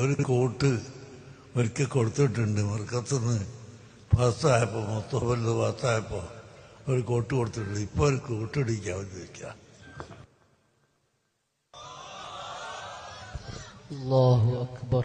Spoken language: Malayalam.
ഒരു കോട്ട് ഒരിക്കൽ കൊടുത്തിട്ടുണ്ട്. മർക്കത്തുനിന്ന് പാസ്സായപ്പോൾ മൊത്തമല്ല പാസ്സായപ്പോൾ ഒരു കോട്ട് കൊടുത്തിട്ടുണ്ട്. ഇപ്പോൾ ഒരു കോട്ടടിക്കാൻ ഉദ്ദേശിക്കുക അള്ളാഹു അക്ബർ.